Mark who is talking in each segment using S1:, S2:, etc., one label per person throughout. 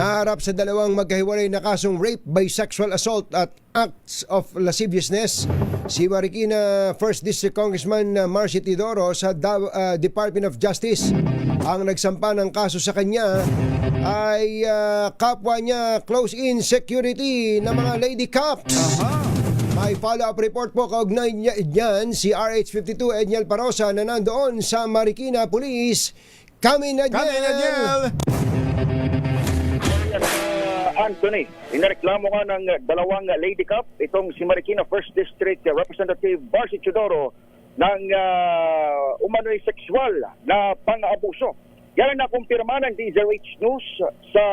S1: Naharap sa dalawang magkahiwalay na kasong rape, bisexual assault at acts of lasciviousness, si Marikina 1st District Congressman Marcy Tidoro sa uh, Department of Justice. Ang nagsampa ng kaso sa kanya ay uh, kapwa niya close-in security na mga lady cops. May follow-up report po kaugnay niya dyan si RH52 Edniel Parosa na nandoon sa Marikina Police. Kami na
S2: Kami na
S3: Anthony, inareklamo nga ng dalawang Lady Cup, itong si Marikina 1st District Representative Barcy Chodoro ng uh, umano'y sexual na pang-abuso. Yan ang nakumpirma ng DZRH News sa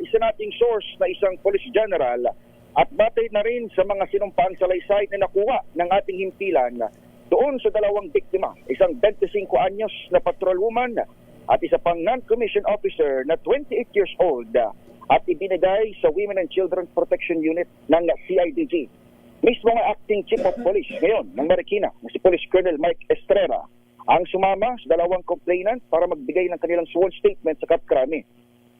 S3: isa nating source na isang police general at batay na rin sa mga sinumpaan salaysay na nakuha ng ating himpilan doon sa dalawang biktima, isang 25 anyos na patrolwoman at isa pang non-commissioned officer na 28 years old at ibinigay sa Women and Children Protection Unit ng CIDG. Mismo nga acting chief of police ngayon ng Marikina, na si Police Colonel Mike Estrera, ang sumama sa dalawang complainant para magbigay ng kanilang sworn statement sa Kapkrami.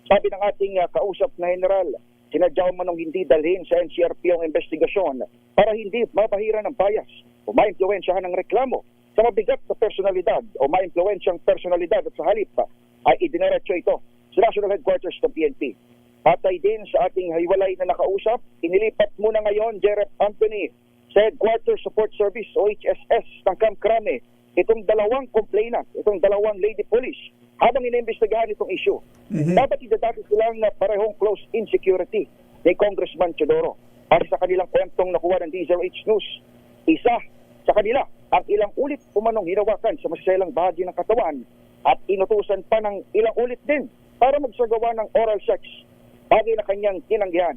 S3: Sabi ng ating uh, kausap na general, sinadya manong hindi dalhin sa NCRP ang investigasyon para hindi mabahira ng bias o maimpluwensyahan ng reklamo sa mabigat na personalidad o maimpluwensyang personalidad at sa halip pa ay idinerecho ito sa National Headquarters ng PNP. Patay din sa ating hiwalay na nakausap, inilipat muna ngayon Jerep Anthony sa Headquarters Support Service o HSS ng Camp Crame itong dalawang complainant, itong dalawang lady police habang inimbestigahan itong issue. Dapat idadati silang parehong close insecurity ni Congressman Chodoro. Para sa kanilang kwentong nakuha ng DZRH News, isa sa kanila ang ilang ulit umanong hinawakan sa masiselang bahagi ng katawan at inutusan pa ng ilang ulit din para magsagawa ng oral sex bagay na kanyang tinanggihan.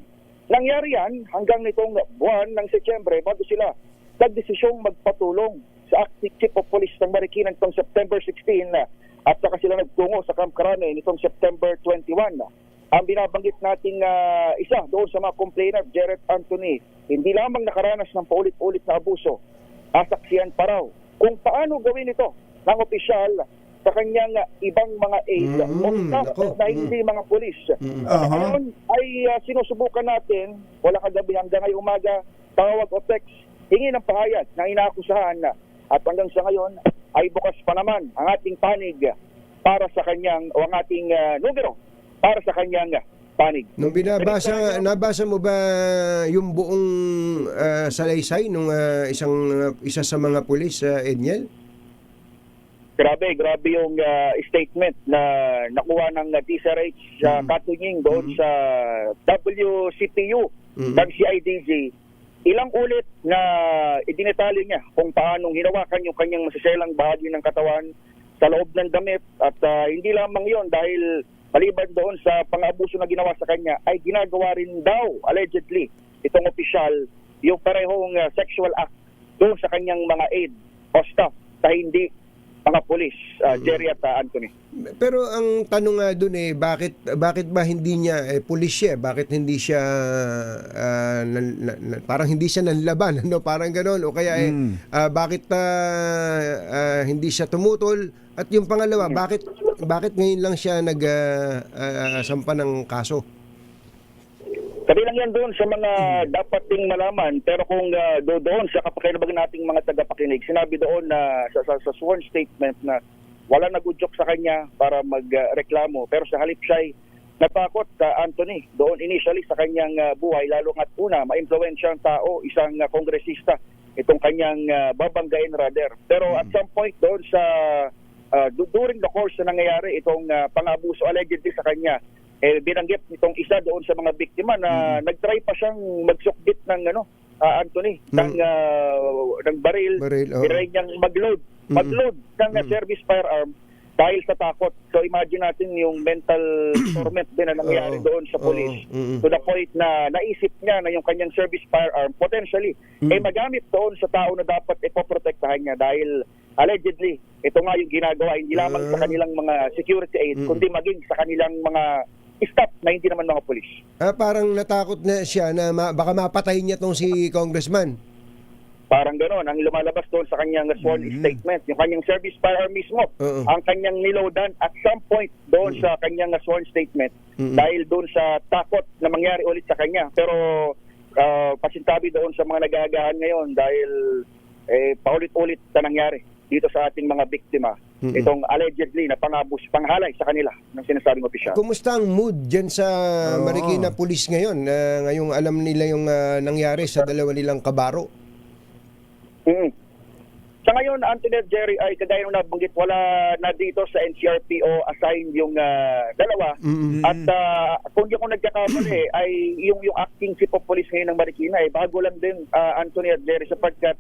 S3: Nangyari yan hanggang nitong buwan ng Setyembre bago sila nagdesisyong magpatulong sa acting chief of police ng Marikina nitong September 16 na at saka sila nagtungo sa Camp Carane nitong September 21 na. Ang binabanggit nating ah, isa doon sa mga complainant, Jared Anthony, hindi lamang nakaranas ng paulit-ulit na abuso, asaksiyan pa raw kung paano gawin ito ng opisyal sa kanyang ibang mga aid
S1: Mm,
S3: o staff na hindi mga pulis.
S2: Aha.
S3: Ngayon ay ah, sinusubukan natin, wala kagabi hanggang ngayong umaga, tawag o text, hingi ng pahayag na inaakusahan na at hanggang sa ngayon ay bukas pa naman ang ating panig para sa kanyang o ang ating ah, numero para sa kanyang panig.
S1: Nung binabasa, nabasa mo ba yung buong ah, salaysay nung ah, isang ah, isa sa mga pulis sa Edniel?
S3: Grabe, grabe yung ah, statement na nakuha ng uh, DSRH sa
S1: Mm.
S3: katunying doon sa WCPU
S1: Mm.
S3: ng CIDG. Ilang ulit na idinetali niya kung paano hinawakan yung kanyang masiselang bahagi ng katawan sa loob ng damit at ah, hindi lamang yon dahil maliban doon sa pang-abuso na ginawa sa kanya ay ginagawa rin daw allegedly itong opisyal yung parehong ah, sexual act doon sa kanyang mga aid o staff sa hindi mga polis, uh, Jerry at ah, Anthony.
S1: Pero ang tanong nga doon eh, bakit bakit ba hindi niya eh, pulis siya? Bakit hindi siya ah, nan- na- na- parang hindi siya nanlaban, ano? Parang gano'n o kaya eh
S2: Mm.
S1: ah, bakit ah, ah, hindi siya tumutol? At yung pangalawa, bakit bakit ngayon lang siya nag ah, ah, sampa ng kaso?
S3: Kabilang yan doon sa mga dapat ding malaman. Pero kung uh, do doon sa kapakinabangan nating mga tagapakinig, sinabi doon na sa, sa, sa sworn statement na wala nagudyok sa kanya para magreklamo. Pero sa halip siya ay natakot ka Anthony doon initially sa kanyang uh, buhay lalo nga't una maimpluwensya ang tao isang uh, kongresista itong kanyang uh, babanggain rather. Pero at some point doon sa uh, du- during the course na nangyayari itong uh, pang-abuso allegedly sa kanya eh binanggit nitong isa doon sa mga biktima na nagtry pa siyang magsukbit ng ano ah, Anthony ng ah, ng baril,
S1: Baril, oo.
S3: Tinry niyang mag-load
S1: Mm.
S3: mag-load ng ah, service firearm dahil sa takot. So imagine natin yung mental torment din na nangyayari
S1: Oo.
S3: doon sa police
S1: Oo. Mm-mm.
S3: to the point na naisip niya na yung kanyang service firearm potentially eh magamit doon sa tao na dapat ipoprotektahan niya dahil allegedly ito nga yung ginagawa hindi lamang sa
S1: Ah.
S3: kanilang mga security aid
S1: Mm.
S3: kundi maging sa kanilang mga staff na hindi naman mga polis.
S1: Ah, parang natakot na siya na ma- baka mapatay niya tong si congressman.
S3: Parang gano'n, ang lumalabas doon sa kanyang sworn statement, yung kanyang service firearm mismo,
S1: Oo.
S3: ang kanyang niloadan at some point doon sa kanyang sworn statement dahil doon sa takot na mangyari ulit sa kanya. Pero ah, pasintabi doon sa mga nagagahan ngayon dahil eh, paulit-ulit na nangyari dito sa ating mga biktima. Itong allegedly na pangabus, panghalay sa kanila ng sinasabing opisyal.
S1: Kumusta ang mood dyan sa
S2: Oo.
S1: Marikina Police ngayon? na ngayong alam nila yung ah, nangyari sa dalawa nilang kabaro.
S3: Mm. Sa ngayon, Anthony at Jerry, ay kagaya nung nabanggit, wala na dito sa NCRPO assigned yung ah, dalawa. At ah, kung di ako nagkakamali, ay yung, yung acting chief of police ngayon ng Marikina, ay bago lang din Anthony at Jerry sapagkat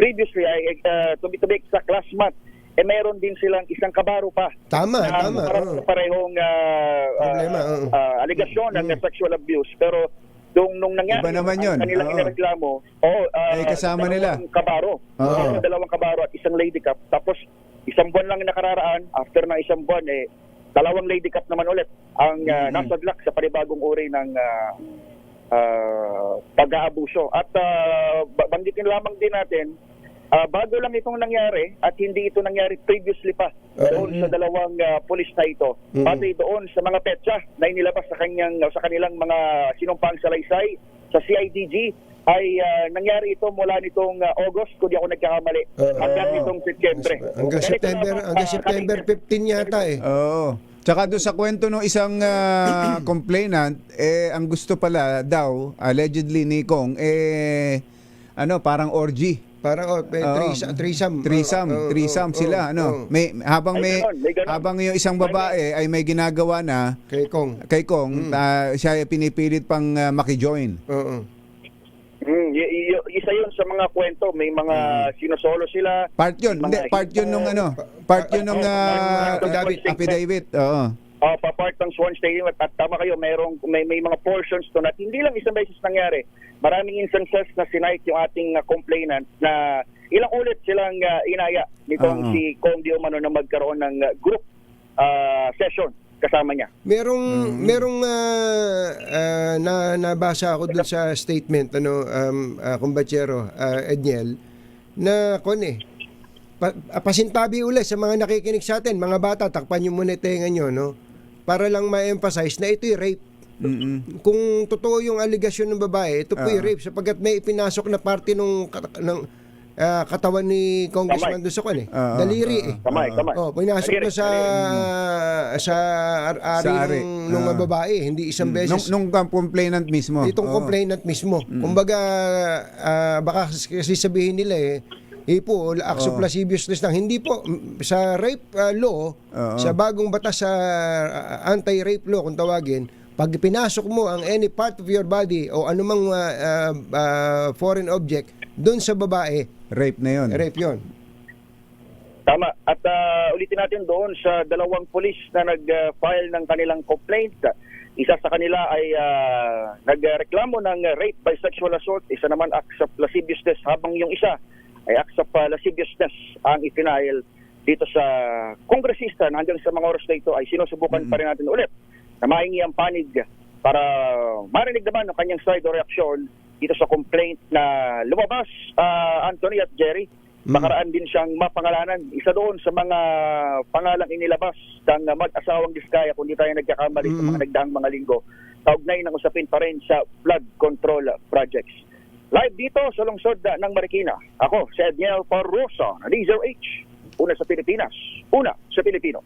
S3: previously, ay uh, to be to be exact, last month, eh meron din silang isang kabaro pa.
S1: Tama,
S3: na
S1: tama.
S3: parang
S1: oo.
S3: parehong ah,
S1: Problema,
S3: ah,
S1: oo.
S3: ah, aligasyon ng sexual abuse. Pero nung, nung nangyari,
S2: Iba naman yun.
S3: ang kanilang
S2: Oo.
S3: inireklamo, oh, ah,
S2: Eh, kasama nila.
S3: kabaro.
S2: Oo.
S3: Dalawang- dalawang kabaro at isang lady cup. Tapos isang buwan lang nakararaan, after ng isang buwan, eh, dalawang lady cup naman ulit ang uh, nasadlak sa panibagong uri ng ah, ah, pag-aabuso. At ba- banggitin lamang din natin, ah, bago lang itong nangyari at hindi ito nangyari previously pa doon sa dalawang ah, pulis na ito.
S1: Mhm.
S3: Pati doon sa mga petsa na inilabas sa kanyang sa kanilang mga sinumpang salaysay sa CIDG ay ah, nangyari ito mula nitong ah, August kung di ako nagkakamali
S1: Oo.
S3: hanggang nitong Setyembre.
S1: Hanggang September, hanggang
S3: ah,
S1: September 15 yata eh.
S2: Oo. Tsaka doon sa kwento ng isang ah, complainant, eh, ang gusto pala daw, allegedly ni Kong, eh, ano, parang orgy.
S1: Parang oh, eh,
S2: Oo.
S1: threesome, threesome.
S2: Threesome,
S1: Oo, oo,
S2: threesome
S1: oo,
S2: sila,
S1: oo,
S2: ano.
S1: oo.
S2: May, habang
S3: May
S2: may,
S3: may
S2: habang yung isang babae ay may ginagawa na,
S1: Kay Kong.
S2: kay Kong, ah, siya ay pinipilit pang ah, makijoin.
S1: Oo.
S3: Mm, y- y- isa yun sa mga kwento, may mga sinosolo sila.
S2: Part yun, hindi, part yun nung ano, part yun nung ah,
S1: Affidavit.
S2: affidavit. Oo.
S3: Uh, pa-part ng sworn statement at tama kayo, mayroong, may, may mga portions to at hindi lang isang beses nangyari. Maraming instances na sinight yung ating uh, complainant na ilang ulit silang uh, inaya nitong
S2: Oo.
S3: si Kong Diomano na magkaroon ng uh, group uh, session kasama niya.
S1: Merong merong ah, ah, na nabasa ako dun sa statement ano um uh, kumbatsero ah, Edniel na kon eh pa, ah, pasintabi uli sa mga nakikinig sa atin, mga bata, takpan niyo muna yung tenga niyo, no? Para lang ma-emphasize na ito'y rape.
S2: Mm-mm.
S1: Kung totoo yung allegation ng babae, ito po'y
S2: Ah.
S1: rape sapagkat may ipinasok na parte nung ng ah, katawan ni Congressman
S3: Kamay.
S1: doon sa kon eh.
S2: Ah,
S1: Daliri eh.
S3: Kamay, kamay.
S1: Oh, pinasok na sa sa ar-ari
S2: Sa ari.
S1: ng, nung
S2: Ah.
S1: babae, hindi isang
S2: Nung,
S1: beses.
S2: nung complainant mismo.
S1: Itong
S2: Oo.
S1: complainant mismo. Kumbaga, ah, baka kasi sabihin nila eh, eh po, acts of lasciviousness lang. Hindi po, sa rape ah, law,
S2: Oo.
S1: sa bagong batas sa ah, anti-rape law kung tawagin, pag pinasok mo ang any part of your body o anumang ah, ah, ah, foreign object doon sa babae,
S2: Rape na yun.
S1: rape yon.
S3: Tama. At ah, ulitin natin doon sa dalawang polis na nag-file ng kanilang complaint. Isa sa kanila ay ah, nagreklamo ng rape by sexual assault. Isa naman acts of lasciviousness habang yung isa ay acts of ah, lasciviousness ang itinahil dito sa kongresista na hanggang sa mga oras na ito ay sinusubukan pa rin natin ulit na maingi ang panig para marinig naman ang kanyang side o reaksyon dito sa complaint na lumabas ah, Anthony at Jerry Makaraan din siyang mapangalanan. Isa doon sa mga pangalang inilabas ng uh, mag-asawang Diskaya kung di tayo nagkakamali sa mga nagdaang mga linggo. Kaugnay ng usapin pa rin sa flood control projects. Live dito sa lungsod ng Marikina. Ako, si Edniel Parrosa, na DZRH. Una sa Pilipinas, una sa Pilipino.